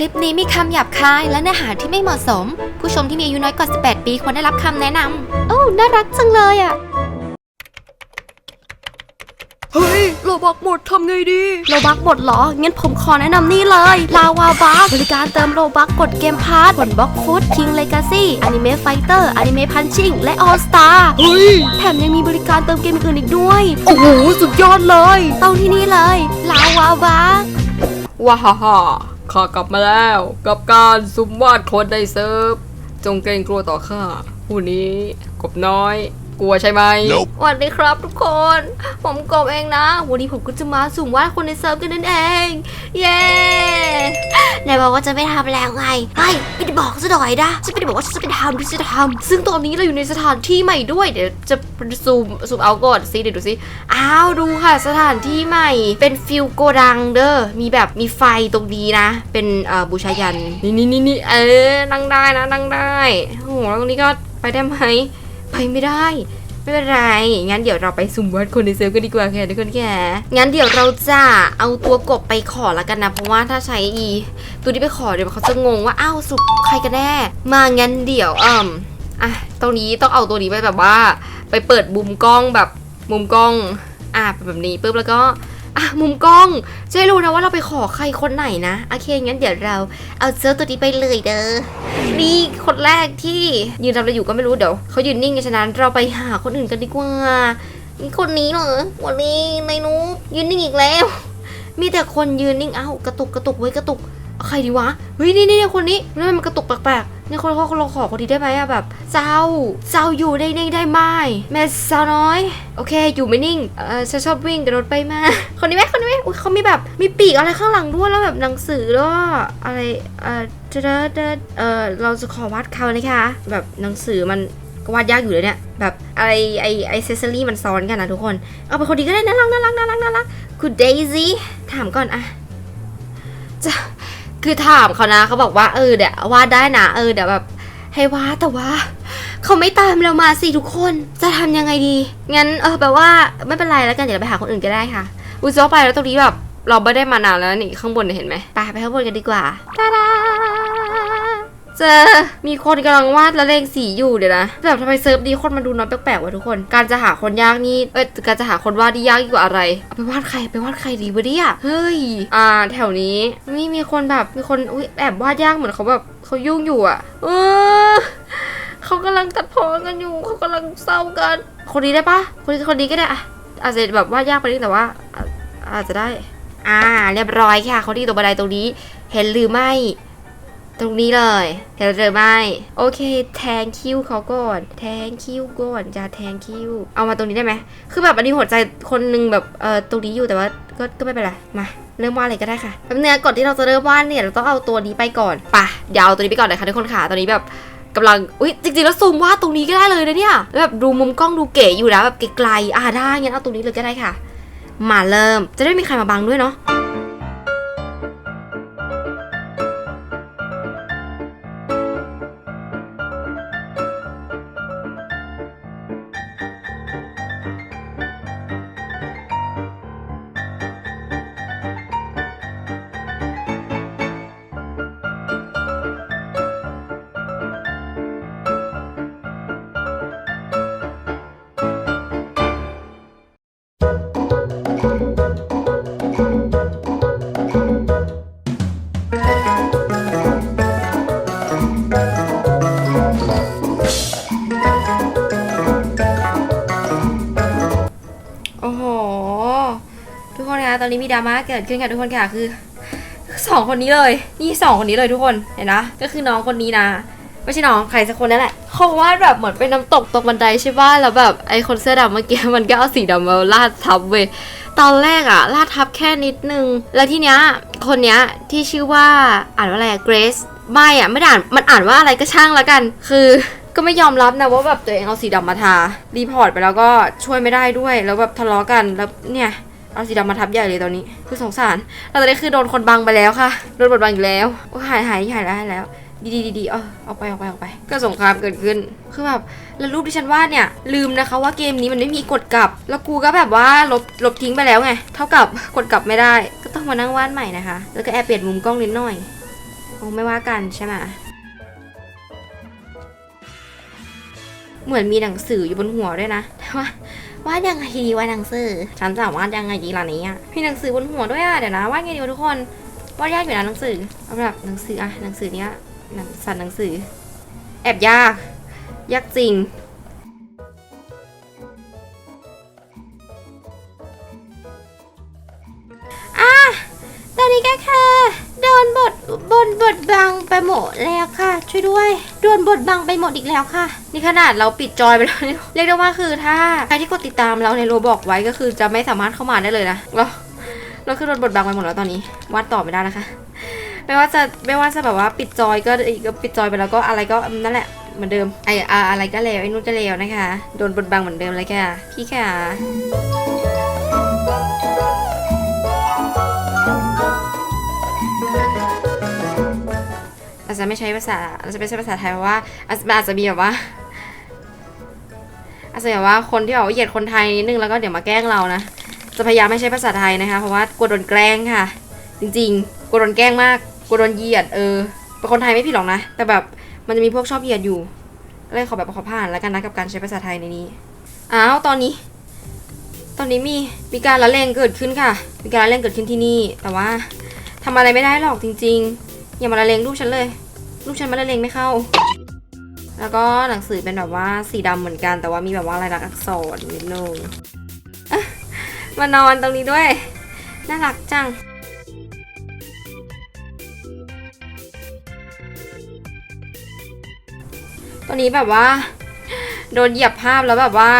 ลิปนี้มีคำหยาบคายและเนื้อหาที่ไม่เหมาะสม ผู้ชมที่มีอายุน้อยกว่า 18 ปีควรได้รับคำแนะนำโอ้ น่ารักจังเลยอะ เฮ้ยโลบอกหมดทำไงดีโลบักหมดเหรอ งั้นผมขอแนะนำนี่เลย ลาวาบักบริการเติมโลบักกดเกมพาร์ทผลบล็อกฟุตคิงเลกาซี่อนิเมะไฟเตอร์อนิเมะพันชิงและออสตาเฮ้ย แถมยังมีบริการเติมเกมอื่นอีกด้วย โอ้โห สุดยอดเลย ต้องที่นี่เลย ลาวาบักว้าฮ่าฮ่า ข้ากลับมาแล้วกับการซุมวาดคนในเซิร์ฟ จงเกรงกลัวต่อข้าผู้นี้กบน้อย กลัวใช่ไหม Nope. สวัสดีครับทุกคน ผมกบเองนะ วันนี้ผมก็จะมาสุ่มวาดคนในเซิร์ฟกันนั่นเอง เย้ไหนบอกว่าจะไม่ทำแล้วไงเฮ้ยไม่ได้บอกซะหน่อยนะฉันไม่ได้บอกว่าฉันจะไปทำที่จะทำซึ่งตอนนี้เราอยู่ในสถานที่ใหม่ด้วย เดี๋ยวจะซูมซูมเอาก่อนสิเดี๋ยวดูสิอ้าวดูค่ะสถานที่ใหม่ เป็นฟิลโกดังเด้อ มีแบบมีไฟตรงนี้นะ เป็นเอ่อบูชายัน นี่นี่นี่นี่เออนั่งได้นะนั่งได้ โอ้โหแล้วตรงนี้ก็ไปได้ไหม ไปไม่ได้ ไม่เป็นไร งั้นเดี๋ยวเราไปสุ่มวัดคนในเซิร์ฟกันดีกว่าแค่ทุกคนแค่งั้นเดี๋ยวเราจะเอาตัวกบไปขอละกันนะ เพราะว่าถ้าใช้อีตัวนี้ไปขอเดี๋ยวเขาจะงงว่าอ้าวสุดใครกันแน่ มางั้นเดี๋ยวอ่มอะตรงนี้ต้องเอาตัวนี้ไปแบบว่า ไปเปิดมุมกล้องแบบมุมกล้อง อะแบบนี้ปุ๊บแล้วก็ อะมุมกล้องจะได้รู้นะว่าเราไปขอใครคนไหนนะ โอเคงั้นเดี๋ยวเราเอาเซิร์ฟตัวนี้ไปเลยเด้อ นี่คนแรกที่ยืนทำอะไรอยู่ก็ไม่รู้เดี๋ยวเขายืนนิ่งฉะนั้นเราไปหาคนอื่นกันดีกว่านี่คนนี้เหรอวันนี้นายนุ๊กยืนนิ่งอีกแล้ว มีแต่คนยืนนิ่ง เอ้ากระตุกกระตุกไว้กระตุก ใครดีวะเฮ้ยนี่นี่คนนี้แล้วมันกระตุกแปลกๆนี่คนเขาเราขอคนนี้ได้ไหมอะแบบเจ้าเจ้าอยู่ได้นิ่งได้ไหมแม่สาวน้อย โอเค อยู่ไม่นิ่งเออฉันชอบวิ่งกระโดดไปมา คนนี้ไหมคนนี้ไหมอุ้ยเขามีแบบมีปีกอะไรข้างหลังด้วยแล้วแบบหนังสือแล้วอะไรเออเดเดเออเราจะขอวาดเขานะคะ แบบหนังสือมันก็วาดยากอยู่เลยเนี่ยแบบอะไรไอไอเซสซอรี่มันซ้อนกันนะทุกคน เอาไปคนดีก็ได้น่ารักน่ารักน่ารักน่ารักคุณเดซี่ถามก่อนอะจะ คือถามเขานะเขาบอกว่าเออเดี๋ยววาดได้นะเออเดี๋ยวแบบให้วาดแต่ว่าเขาไม่ตามเรามาสิทุกคนจะทำยังไงดี งั้นเออแปลว่าไม่เป็นไรแล้วกันเดี๋ยวเราไปหาคนอื่นก็ได้ค่ะอุยซอไปแล้วตรงนี้แบบเราไม่ได้มานานแล้วนี่ข้างบนเนี่ยเห็นไหมไปไปข้างบนกันดีกว่าตาดา เจอมีคนกำลังวาดละเลงสีอยู่เดี๋ยวนะแบบทำไมเซิร์ฟดีคนมันดูน้อยแปลกๆวะทุกคน การจะหาคนยากนี่เอ้ยการจะหาคนวาดที่ยากยิ่งกว่าอะไรเอาไปวาดใครไปวาดใครดีวะเนี่ยเฮ้ยอ่าแถวนี้ไม่มีคนแบบมีคนอุ้ยแอบวาดยากเหมือนเขาแบบเขายุ่งอยู่อะเออเขากำลังตัดพ้อกันอยู่เขากำลังเศร้ากัน คนนี้ได้ปะคนนี้คนนี้ก็ได้อะอาจจะแบบว่ายากไปนิดแต่ว่าอะอาจจะได้ อ่า เรียบร้อยค่ะเขาที่ตรงบันไดตรงนี้ เห็นหรือไม่ ตรงนี้เลยเห็นหรือไม่โอเค แทงคิวเขาก่อน แทงคิวก่อนจะแทงคิวเอามาตรงนี้ได้ไหม คือแบบอันนี้หัวใจคนหนึงแบบเอ่อตรงนี้อยู่แต่ว่าก็ก็ไม่เป็นไร มาเริ่มวาดเลยก็ได้ค่ะแป๊บนึงก่อนที่เราจะเริ่มวาดเนี่ยเราต้องเอาตัวนี้ไปก่อนปะเดี๋ยวเอาตัวนี้ไปก่อนเลยค่ะทุกคนค่ะตอนนี้แบบกำลัง อุ้ยจริงๆ แล้วซูมวาดตรงนี้ก็ได้เลยนะเนี่ยแล้วแบบดูมุมกล้องดูเก๋อยู่นะแบบไกลๆอ่าได้งั้นเอาตรงนี้เลยก็ได้ค่ะ มาเริ่มจะได้ไม่มีใครมาบังด้วยเนาะ อนนี้มีดราม่าเกิดขึ้นค่ะทุกคนค่ะคือสองคนนี้เลย นี่สองคนนี้เลยทุกคนเห็นนะก็คือน้องคนนี้นะไม่ใช่น้องใครสักคนนั่นแหละเขาวาดแบบเหมือนเป็นน้ำตกตกบันไดใช่ป่ะแล้วแบบไอคนเสื้อดำเมื่อกี้มันก็เอาสีดำมาลาดทับเว้ยตอนแรกอะลาดทับแค่นิดนึง แล้วทีเนี้ยคนเนี้ยที่ชื่อว่าอ่านว่าอะไรเกรซไม่อะไม่ด้อ่านมันอ่านว่าอะไรก็ช่างแล้วกัน คือก็ไม่ยอมรับนะว่าแบบตัวเองเอาสีดำมาทา รีพอร์ตไปแล้วก็ช่วยไม่ได้ด้วย แล้วแบบทะเลาะกันแล้วเนี่ย เอาสีดำมาทับใหญ่เลยตอนนี้ คือสงสาร เราตอนนี้คือโดนคนบังไปแล้วค่ะ โดนบดบังอีกแล้วโอ้หายหายหายแล้วหายแล้ว ดีดีดีดีเออเอาไปเอาไปเอาไป ก็สงครามเกิดขึ้น คือแบบแล้วรูปที่ฉันวาดเนี่ย ลืมนะคะว่าเกมนี้มันไม่มีกดกลับ แล้วกูก็แบบว่าลบลบทิ้งไปแล้วไง เท่ากับกดกลับไม่ได้ ก็ต้องมานั่งวาดใหม่นะคะ แล้วก็แอบเปลี่ยนมุมกล้องนิดหน่อยคงไม่ว่ากันใช่ไหม เหมือนมีหนังสืออยู่บนหัวด้วยนะแต่ว่าวาดยังไงดีวาดหนังสือฉันจะวาดยังไงดีล่ะเนี้มีหนังสือบนหัวด้วยอะเดี๋ยวนะวาดไงดีวะทุกคนวาดยากอยู่นะหนังสือเอาแบบหนังสืออะหนังสือเนี้ยหนังสัตว์หนังสือ แอบยากยากจริงอะตอนนี้ก็คือโดนบท บนบทบังไปหมดแล้วค่ะ ช่วยด้วยโดนบทบังไปหมดอีกแล้วค่ะ นี่ขนาดเราปิดจอยไปแล้วเนี่ยเรียกได้ว่าคือถ้าใครที่กดติดตามเราในโรบอกไว้ก็คือจะไม่สามารถเข้ามาได้เลยนะเราเราคือโดนบทบังไปหมดแล้วตอนนี้วาดต่อไม่ได้นะคะไม่ว่าจะไม่ว่าจะแบบว่าปิดจอยก็ก็ปิดจอยไปแล้วก็อะไรก็นั่นแหละเหมือนเดิมไอ้อะไรก็เลวไอ้นู่นก็เลวนะคะ โดนบทบังเหมือนเดิมเลยค่ะพี่ค่ะ จะไม่ใช้ภาษาอาจจะไม่ใช่ภาษาไทยเพราะว่าอาจจะมีแบบว่าอาจจะแบบว่าคนที่แบบว่าเหยียดคนไทยนิดนึงแล้วก็เดี๋ยวมาแกล้งเรานะจะพยายามไม่ใช้ภาษาไทยนะคะ เพราะว่ากลัวโดนแกล้งค่ะ จริงๆกลัวโดนแกล้งมากกลัวโดนเหยียดเออเป็นคนไทยไม่ผิดหรอกนะ แต่แบบมันจะมีพวกชอบเหยียดอยู่เลยขอแบบขอผ่านแล้วกันนะกับการใช้ภาษาไทยในนี้อ้าวตอนนี้ ตอนนี้มีมีการละเลงเกิดขึ้นค่ะ มีการละเลงเกิดขึ้นที่นี่ แต่ว่าทำอะไรไม่ได้หรอกจริง ๆ อย่ามาละเลงรูปฉันเลย รูปฉันมาละเลงไม่เข้า แล้วก็หนังสือเป็นแบบว่าสีดำเหมือนกัน แต่ว่ามีแบบว่าลายลักษณ์อักษรนิดนึงมานอนตรงนี้ด้วย น่ารักจังตัวนี้แบบว่า โดนเหยียบภาพแล้วแบบว่า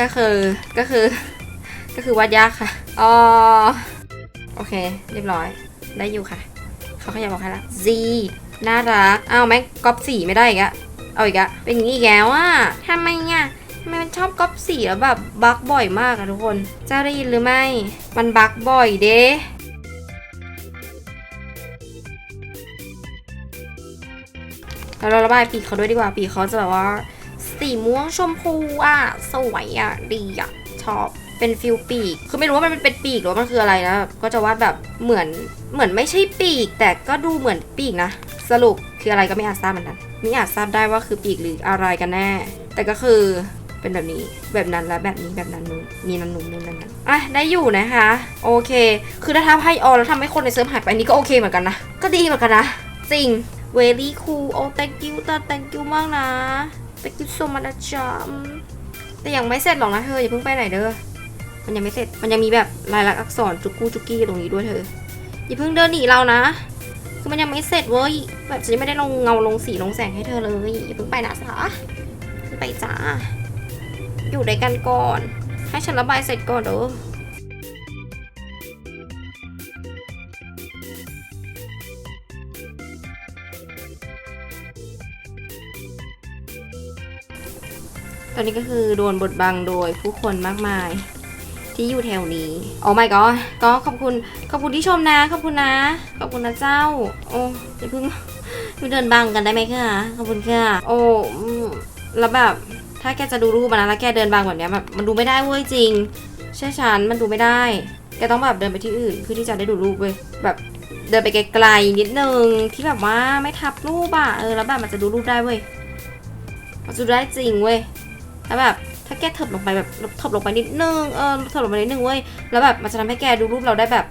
ก็คือก็คือ ก็คือวาดยากค่ะอ๋อโอเค เรียบร้อย ได้อยู่ค่ะ เขาขยับบอกให้ละ Z น่ารัก เอาแม่งก๊อปสีไม่ได้อีกอะเอาอีกอะเป็นอย่างนี้อีกแล้วอะทำไมอะทำไมมันชอบก๊อปสีแล้วแบบบั๊กบ่อยมากอะทุกคนเจ้าได้ยินหรือไม่ มันบั๊กบ่อยเด้แล้วเราระบายปีกเขาด้วยดีกว่าปีกเขาจะแบบว่า สีม่วงชมพูอะ สวยอะ ดีอะ ชอบ เป็นฟิลปีก คือไม่รู้ว่ามันเป็นปีกหรือว่ามันคืออะไรนะ ก็จะวาดแบบเหมือนเหมือนไม่ใช่ปีก แต่ก็ดูเหมือนปีกนะ สรุปคืออะไรก็ไม่อาจทราบเหมือนกันไม่อาจทราบได้ว่าคือปีกหรืออะไรกันแน่ แต่ก็คือเป็นแบบนี้แบบนั้นและแบบนี้แบบนั้นนู้นนี่นั่นนู้นนู่นนั่นนั่นอะได้อยู่นะคะ โอเค คือถ้าทำให้ออแล้วทำให้คนในเซิร์ฟหายไปนี้ก็โอเคเหมือนกันนะ ก็ดีเหมือนกันนะ จริง very cool โอ้ thank you แต่ thank you มากนะ thank you so much จ๊ะอืมแต่ยังไม่เสร็จหรอกนะเธออย่าเพิ่งไปไหนเด้อ มันยังไม่เสร็จ มันยังมีแบบลายลักษณ์อักษรจุกกู้จุกกี้ตรงนี้ด้วยเธอ อย่าเพิ่งเดินหนีเรานะ คือมันยังไม่เสร็จเว้ย แบบฉันยังไม่ได้ลงเงาลงสีลงแสงให้เธอเลย อย่าเพิ่งไปนะสาไปจ้า อยู่ด้วยกันก่อน ให้ฉันระบายเสร็จก่อนเด้อตอนนี้ก็คือโดนบดบังโดยผู้คนมากมาย ที่อยู่แถวนี้โอ้ my god ก็ขอบคุณขอบคุณที่ชมนะ ขอบคุณนะ ขอบคุณนะเจ้า โอ้อย่าเพิ่งไม่เดินบังกันได้ไหมคะขอบคุณค่ะโอ้แล้วแบบถ้าแกจะดูรูปนะแล้วแกเดินบังแบบเนี้ยแบบมันดูไม่ได้เว้ยจริงใช่ฉันมันดูไม่ได้ แกต้องแบบเดินไปที่อื่นเพื่อที่จะได้ดูรูปเว้ยแบบเดินไปไกลๆนิดนึงที่แบบว่าไม่ทับรูปอะเออแล้วแบบมันจะดูรูปได้เว้ยมันจะดูได้จริงเว้ยแล้วแบบ ถ้าแกเถิบลงไปแบบเถิบลงไปนิดนึงเออเถิบลงไปนิดนึงเว้ยแล้วแบบมันจะทำให้แกดูรูปเราได้แบบ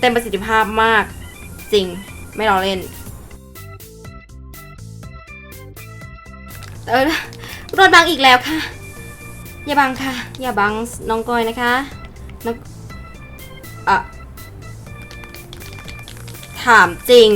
เต็มประสิทธิภาพมากจริงไม่รอเล่นเออโดนบังอีกแล้วค่ะ อย่าบังค่ะ อย่าบังน้องก้อยนะคะน้องอะถามจริง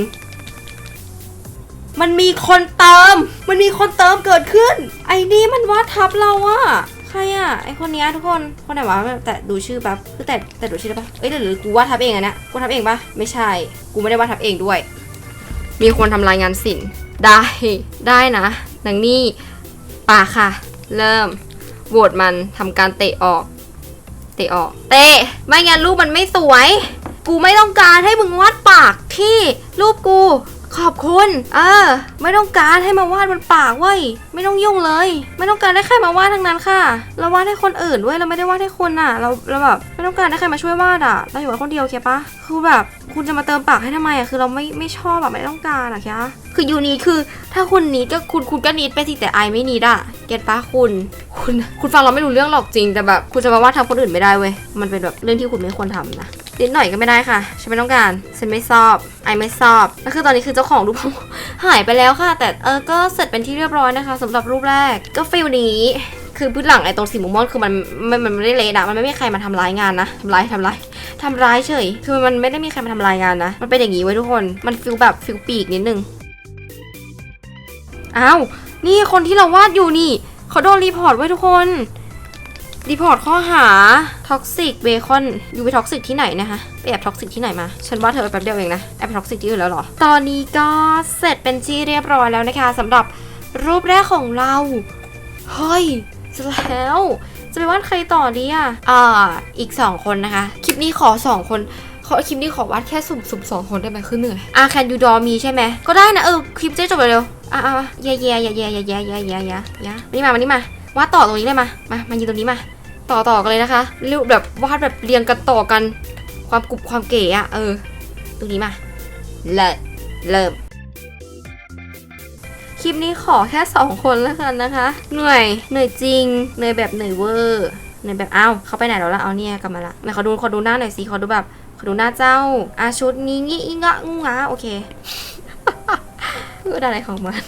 มันมีคนเติม มันมีคนเติมเกิดขึ้น ไอ้นี่มันวาดทับเราอะใครอะไอคนเนี้ยทุกคนคนไหนวะแต่ดูชื่อแป๊บคือแต่แต่ดูชื่อได้ปะเอ้ยหรือกูวาดทับเองอะนี่ยกูทับเองปะไม่ใช่ กูไม่ได้วาดทับเองด้วย มีคนทำรายงานศิลป์ได้ได้นะนางนี่ป่าค่ะ เริ่มโหวตมันทำการเตะออก เตะออก เตะไม่งั้นรูปมันไม่สวย กูไม่ต้องการให้มึงวาดปากที่รูปกู ขอบคุณ เออ ไม่ต้องการให้มาวาดบนปากเว้ย ไม่ต้องยุ่งเลย ไม่ต้องการให้ใครมาวาดทั้งนั้นค่ะ เราวาดให้คนอื่นเว้ย เราไม่ได้วาดให้คุณอะ เราเราแบบไม่ต้องการให้ใครมาช่วยวาดอะ เราอยู่กันคนเดียวแค่ปะคือแบบคุณจะมาเติมปากให้ทำไมอะ คือเราไม่ไม่ชอบแบบไม่ต้องการอะแค่ คือยูนีคือ ถ้าคุณนิดก็คุณคุณก็นิดไปสิแต่ไอไม่นิดอะเก็ตปะคุณ คุณ คุณฟังเราไม่รู้เรื่องหรอกจริง แต่แบบคุณจะมาวาดทำคนอื่นไม่ได้เว้ย มันเป็นแบบเรื่องที่คุณไม่ควรทำนะนิดหน่อยก็ไม่ได้ค่ะ ฉันไม่ต้องการ ฉันไม่ชอบ ไอไม่ชอบแล้วคือตอนนี้คือเจ้าของรูปหายไปแล้วค่ะ แต่เออ ก็เสร็จเป็นที่เรียบร้อยนะคะสำหรับรูปแรก ก็ฟิลนี้คือพื้นหลังไอ้ตรงสีม่วงๆคือมันมันมันไม่ได้เละอะมันไม่มีใครมาทำร้ายงานนะทำร้ายทำร้ายทำร้ายเฉย คือมันไม่ได้มีใครมาทำร้ายงานนะ มันเป็นอย่างนี้ไว้ยทุกคน มันฟิลแบบฟิลปีกนิดนึง อ้าว นี่คนที่เราวาดอยู่นี่เขาโดนรีพอร์ตไว้ทุกคน รีพอร์ตข้อหาท็อกซิกเบคอนอยู่ไปท็อกซิกที่ไหนนะคะไปแอบท็อกซิกที่ไหนมา ฉันว่าเธอไปแป๊บเดียวเองนะแอบท็อกซิกที่อื่นแล้วเหรอ ตอนนี้ก็เสร็จเป็นที่เรียบร้อยแล้วนะคะสำหรับรูปแรกของเรา เฮ้ยเสร็จแล้วจะไปวาดใครต่อดีอะอ่าอีก 2 คนนะคะ คลิปนี้ขอ 2 คน ขอคลิปนี้ขอวาดแค่สุ่มสุ่มสองคนได้ไหมคือเหนื่อยอะแคนยูดอมีใช่ไหมก็ได้นะเออคลิปจะจบเร็วอะอะแย่แย่แย่แย่แย่แย่แย่แย่แย่แย่มานี่มามานี่มาวาดต่อตรงนี้เลยมามามายืนตรงนี้มา ต่อต่อกันเลยนะคะเรียกแบบวาดแบบเรียงกันต่อกันความกรุบความเก๋อะเออ ตรงนี้มาเลิศเริ่มคลิปนี้ขอแค่สองคนแล้วกันนะคะ เหนื่อย เหนื่อยจริง เหนื่อยแบบเหนื่อยเวอร์ เหนื่อยแบบอ้าวเขาไปไหนแล้วล่ะ เอาเนี่ยกลับมาละไหนขอดูขอดูหน้าหน่อยสิขอดูแบบ ขอดูหน้าเจ้าอาชุดนี้งี้อีงะงงะโอเคพูดอะไรของมัน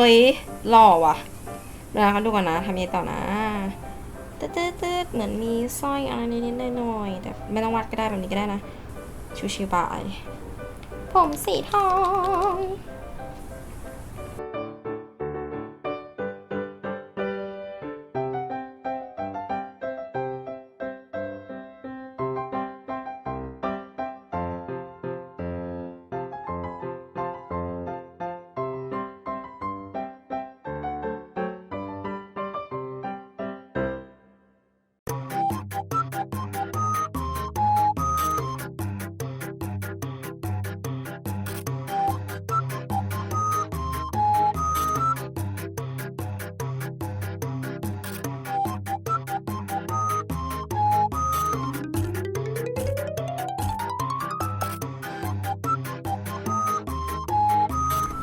ฮ้ยหล่อว่ะเดี๋ยวนะคะดูก่อนนะทำยังไงต่อนะตืดตืดตืดเหมือนมีสร้อยอะไรนิดๆหน่อยๆแต่ไม่ต้องวัดก็ได้แบบนี้ก็ได้นะ ชิวๆบาย ผมสีทอง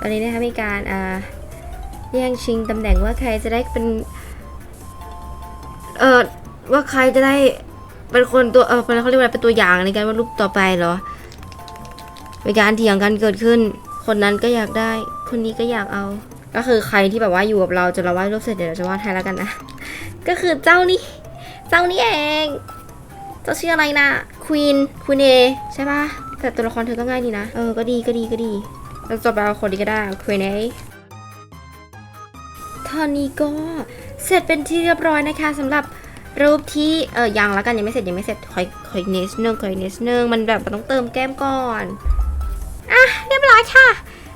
ตอนนี้นะคะมีการแย่งชิงตำแหน่งว่าใครจะได้เป็นเออว่าใครจะได้เป็นคนตัวเออเป็นเขาเรียกว่าเป็นตัวอย่างในการวาดรูปต่อไปเหรอมีการเถียงกันเกิดขึ้น คนนั้นก็อยากได้ คนนี้ก็อยากเอา ก็คือใครที่แบบว่าอยู่กับเราจนเราวาดรูปเสร็จเดี๋ยวเราจะวาดให้แล้วกันนะ ก็คือเจ้านี่ เจ้านี่เองเจ้าชื่ออะไรนะควีนควีนเอใช่ปะแต่ตัวละครเธอก็ง่ายดีนะ เออ ก็ดีก็ดีก็ดี เราจบแล้วคนนี้ก็ได้ควีนเอตอนนี้ก็เสร็จเป็นที่เรียบร้อยนะคะสำหรับรูปที่เออยังแล้วกันยังไม่เสร็จยังไม่เสร็จคอยคอยเนสนึงคอยเนสนึงมันแบบมันต้องเติมแก้มก่อนอะเรียบร้อยค่ะ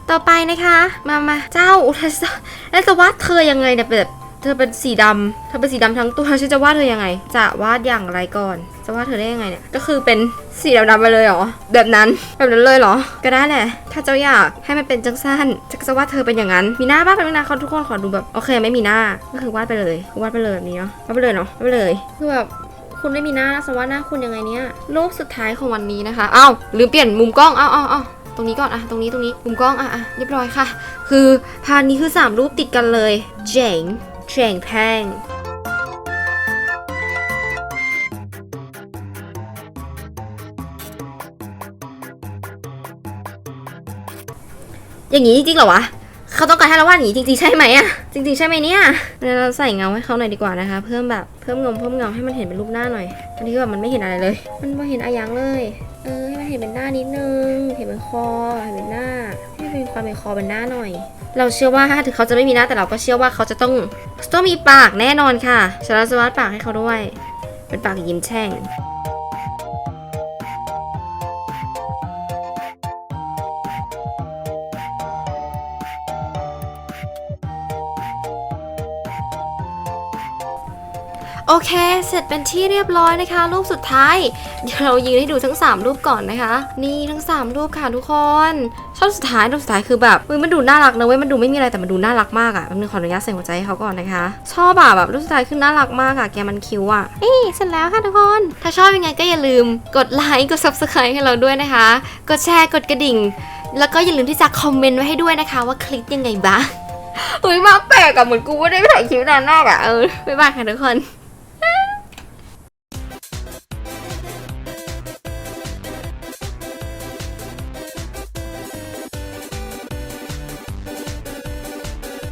ต่อไปนะคะ มามาเจ้าอุทสแล้วจะวาดเธอยังไงเนี่ยแบบ ธอเป็นสีดำเธอเป็นสีดำทั้งตัวฉันจะวาดเธอยังไง จะวาดอย่างไรก่อน จะวาดเธอได้ยังไงเนี่ย ก็คือเป็นสีดำๆไปเลยเหรอ แบบนั้น แบบนั้นเลยเหรอ ก็ได้แหละ ถ้าเจ้าอยากให้มันเป็นจังสั้นจะจะวาดเธอเป็นอย่างนั้น มีหน้าบ้างเป็นหน้าเขาทุกคนขอดูแบบ โอเค ไม่มีหน้า ก็คือวาดไปเลย วาดไปเลยแบบนี้เนาะ วาดไปเลยเนาะ วาดไปเลย คือแบบคุณไม่มีหน้าสว่าหน้าคุณยังไงเนี่ยรูปสุดท้ายของวันนี้นะคะ อ้าวลืมเปลี่ยนมุมกล้อง อ้าวอ้าวอ้าวตรงนี้ก่อนอะตรงนี้ตรงนี้มุมกล้องอะอะเรียบร้อยค่ะ คือพานนี้คือ 3 รูปติดกันเลย เจ๋ง เจ๋งแพงอย่างนี้จริงๆเหรอวะเขาต้องการให้เราวาดอย่างนี้จริงๆใช่ไหมอะจริงๆใช่ไหมเนี่ยเราใส่เงาให้เขาหน่อยดีกว่านะคะ เพิ่มแบบเพิ่มเงาเพิ่มเงาให้มันเห็นเป็นรูปหน้าหน่อยอันนี้แบบมันไม่เห็นอะไรเลย มันไม่เห็นอะไรยังเลย เออให้มันเห็นเป็นหน้านิดนึง เห็นเป็นคอเห็นเป็นหน้าให้เป็นความเป็นคอเป็นหน้าหน่อย เราเชื่อว่าถึงเขาจะไม่มีหน้าแต่เราก็เชื่อว่าเขาจะต้องต้องมีปากแน่นอนค่ะฉันจะวาดปากให้เขาด้วย เป็นปากยิ้มแฉ่ง โอเค เสร็จเป็นที่เรียบร้อยนะคะ รูปสุดท้าย เดี๋ยวเรายืนให้ดูทั้ง 3 รูปก่อนนะคะ นี่ทั้ง 3 รูปค่ะทุกคนชอบสุดท้ายรูปสุดท้ายคือแบบเฮ้ยมันดูน่ารักนะเว้ยมันดูไม่มีอะไรแต่มันดูน่ารักมากอะ่ะแป๊บนึงขออนุญาตใส่หัวใจให้เขาก่อนนะคะ ชอบอะแบบรูปสุดท้ายคือน่ารักมากอะ่ะแกมันคิ้วอะ่ะนี่เสร็จแล้วค่ะทุกคน ถ้าชอบยังไงก็อย่าลืมกดไลค์กด subscribe ให้เราด้วยนะคะ กดแชร์กดกระดิ่ง แล้วก็อย่าลืมที่จะคอมเมนต์ไว้ให้ด้วยนะคะ ว่าคลิปยังไงบ้างเฮ้ยมาแปลกอะเหมือนกูไม่ได้ไปถ่ายคลิปนานมากอะเออบ๊ายบายค่ะทุกคน